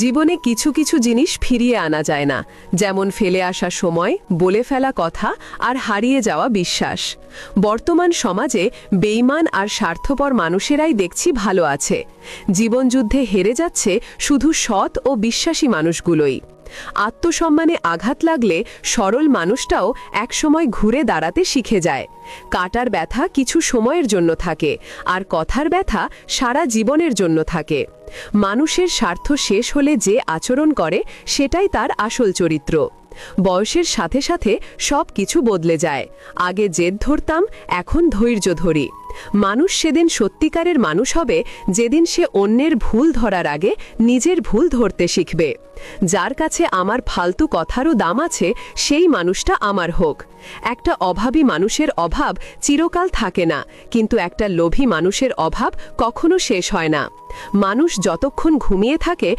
জীবনে কিছু কিছু জিনিস ফিরিয়ে আনা যায় না, যেমন ফেলে আসা সময়, বলে ফেলা কথা আর হারিয়ে যাওয়া বিশ্বাস। বর্তমান সমাজে বেইমান আর স্বার্থপর মানুষেরাই দেখছি ভালো আছে। জীবনযুদ্ধে হেরে যাচ্ছে শুধু সৎ ও বিশ্বাসী মানুষগুলোই। আত্মসম্মানে আঘাত লাগলে সরল মানুষটাও একসময় ঘুরে দাঁড়াতে শিখে যায়। কাটার ব্যথা কিছু সময়ের জন্য থাকে, আর কথার ব্যথা সারা জীবনের জন্য থাকে। মানুষের স্বার্থ শেষ হলে যে আচরণ করে, সেটাই তার আসল চরিত্র। বয়সের সাথে সাথে সব কিছু বদলে যায়। আগে জেদ ধরতাম, এখন ধৈর্য ধরি। মানুষ সেদিন সত্যিকারের মানুষ হবে, যেদিন সে অন্যের ভুল ধরার আগে নিজের ভুল ধরতে শিখবে। যার কাছে আমার ফালতু কথারও দাম আছে, সেই মানুষটা আমার হোক। একটা অভাবী মানুষের অভাব চিরকাল থাকে না, কিন্তু একটা লোভী মানুষের অভাব কখনো শেষ হয় না। মানুষ যতক্ষণ ঘুমিয়ে থাকে